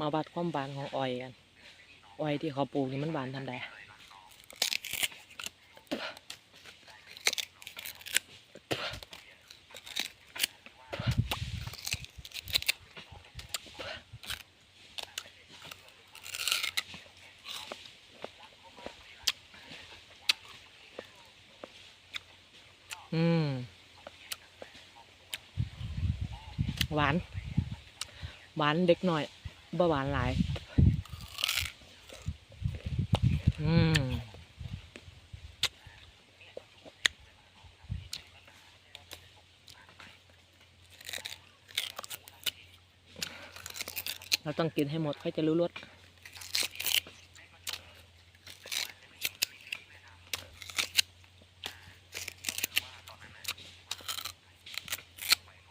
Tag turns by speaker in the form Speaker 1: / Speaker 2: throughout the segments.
Speaker 1: มาวัดความหวานของอ้อยกันอ้อยที่เขาปลูกนี่มันหวานทำไดอืม หวาน หวานเด็กหน่อย บ่หวานหลาย อืมเราต้องกินให้หมดค่อยจะรู้รส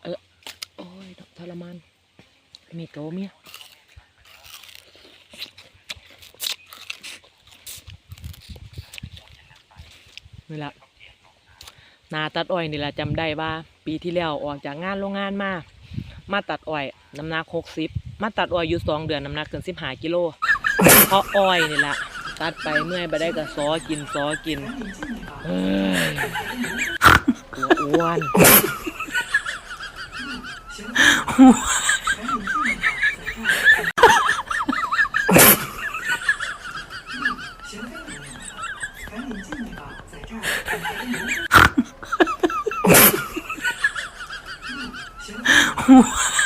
Speaker 1: เออ โอ้ยทรมาน มีโตเมีย นี่ละนาตัดอ้อยนี่แหละจำได้ว่า ปีที่แล้วออกจากงานโรงงานมา มาตัดอ้อยน้ำหนักหกสิบมาตัดอ้อยอยู่สองเดือนน้ำหนักเกินสิบห้ากิโลเพราะอ้อยนี่แหละตัดไปเมื่อยไปได้ก็ซอกินซอกินเฮ้ยตัว อ้วน
Speaker 2: 我